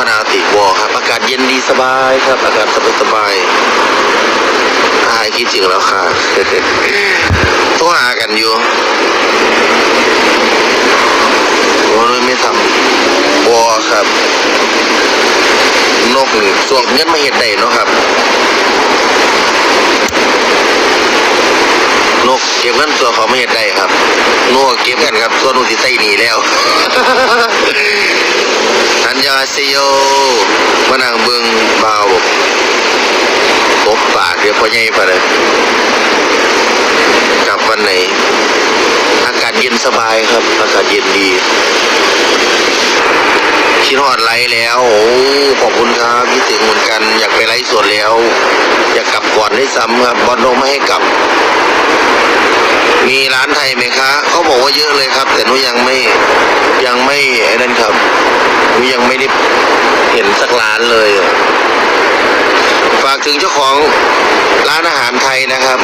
วนาติวอครับ อากาศเย็นดีสบายครับ อากาศสบายสบายหายคิดถึงแล้วค่ะโทรหากันอยู่โอ้ไม่ทำวอครับ นกนี่ส่วนเงินมาเห็ดได้เนาะครับ นกเก็บเงินส่วนเขาไม่เห็ดได้ครับนกเก็บกันครับส่วนนูสิใส่หนีแล้ว ยาเซโยมานังเบิงเบาปบปากเดี๋ยวพ่อใหญ่ไปเลยกลับวันไหน อากาศเย็นสบายครับ อากาศเย็นดีคิดฮอดไลฟ์แล้ว โอ้ขอบคุณครับคิดถึงเหมือนกัน อยากไปไลฟ์สดแล้ว อยากกลับก่อนได้ซ้ำครับบอลลงไม่ให้กลับ มีร้านไทยไหมคะเขาบอกว่าเยอะเลยครับ แต่นูยังไม่ยังไม่ไอ้นั่นครับ ยังไม่ได้เห็นสักร้านเลย ฝากถึงเจ้าของร้านอาหารไทยนะครับ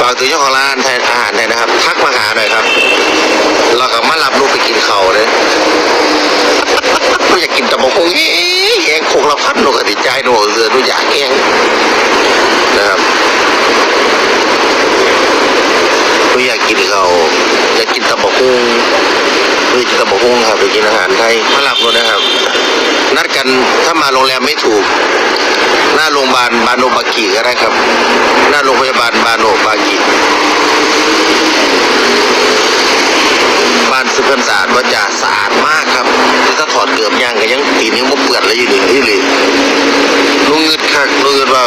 ฝากถึงเจ้าของร้านไทยอาหารไทยนะครับ ทักมาหาหน่อยครับ เราก็มารับลูกไปกินเขาเลยหนูอยากกินตะบกคงเอ๊ะแยงคงละพันหนูกติดใจหนูเสือหนูอยากแยงนะครับก็อยากกินเขา อยากกินตะบกหุ่งเพื่อกินตะบกหุ่งครับไปกินอาหารไทยมาหลับเลยนะครับ นัดกันถ้ามาโรงแรมไม่ถูก หน้าโรงพยาบาลบาโนบากิก็ได้ครับ หน้าโรงพยาบาลบาโนบากิบ้านซึเพิ่นสะอาดว่าจะสะอาดมากครับคือถ้าถอดเกือบย่างก็ยังตีนิ้วมุกเปื่อนเลยอยู่นี่นี่เลยลุงเงิดคักลุงเงิดว่า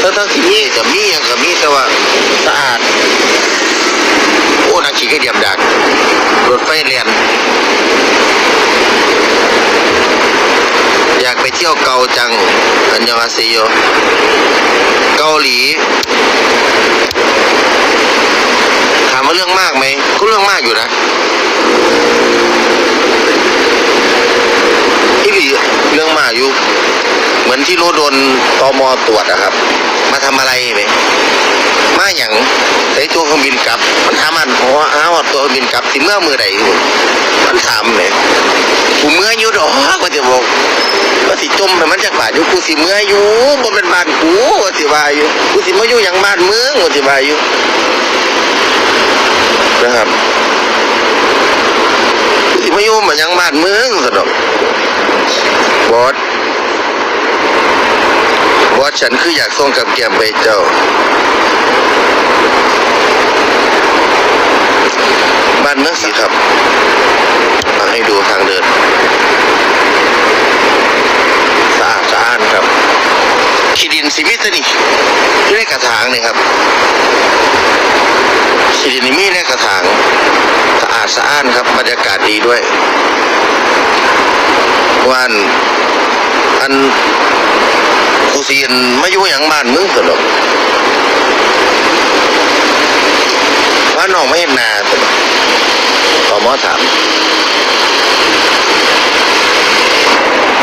ถ้าทั้งที่นี่จะมีอย่างกับมีแต่ว่าสะอาด โอ้นักขี่ก็เดียมดักรถไฟเรียน อยากไปเที่ยวเกาจัง อันยองอาเซโยเกาหลี ถามว่าเรื่องมากไหม ก็เรื่องมากอยู่นะที่ดีเรื่องมากอยู่ เหมือนที่รถโดนตมตรวจอะครับ มาทำอะไรไหมมาอย่าง ตัวเครื่องบินกลับสิเมื่อมือใดอยู่มันถามเลยกูเมื่ออยู่ดอกก็จะบอกว่าสิจมไปมันจากบาดอยู่กูสิเมื่ออยู่บ่เป็นบ้านกูก็สิว่าอยู่กูสิมาอยู่อย่างบ้านเมืองก็สิว่าอยู่นะครับกูสิมาอยู่เหมือนอย่างบ้านเมืองสะดอกบอสบอสฉันคืออยากส่งกับแก้มไปเจ้า บ้านเมืองสีครับมาให้ดูทางเดินสะอาดสะอ้านครับขี้ดินสีมิตรนี่อยู่ในกระถางนี่ครับขี้ดินนี่มีในกระถางสะอาดสะอ้านครับบรรยากาศดีด้วยวันอันกูเสียนมาอยู่อย่างบ้านมึงสนุก บ้านองไม่เห็นนาสนุกขอมอถาม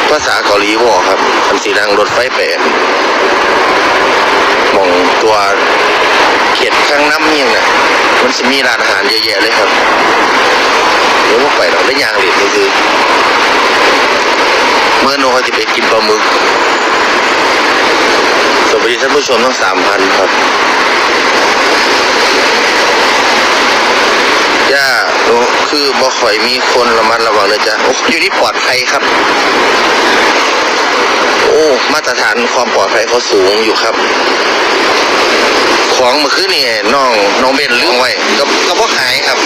ภาษาเกาหลีบอกครับอันสีดังรถไฟแปดมองตัวเขียดข้างน้ำยังน่ะมันจะมีร้านอาหารเยอะแยะเลยครับเดี๋ยวพวกไปเราได้ยางเหรียคือเมื่อโนเขาจะไปกินปลาหมึกสวัสดีท่านผู้ชมทั้งสามพันครับ ย่าหนูคือบ่ข่อยมีคนระมัดระวังเลยจ้ะโอ้อยู่นี่ปลอดภัยครับ โอ้มาตรฐานความปลอดภัยเขาสูงอยู่ครับ ของมาขึ้นนี่น้องน้องเบนลืมไว้ก็ก็พกหายครับ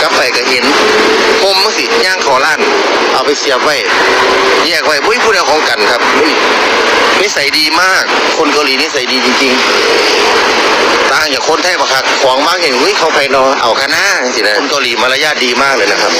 กลับไปก็เห็นผมสิย่างขอล้าน เอาไปเสียบไว้แยกไว้ไม่พูดเอาของกันครับนิสัยดีมาก คนเกาหลีนิสัยดีจริงๆต่างจากคนไทยปะครับของมากอย่างอุ้ยเขาไปนอนเอากันหน้าสินะคนเกาหลีมารยาทดีมากเลยนะครับ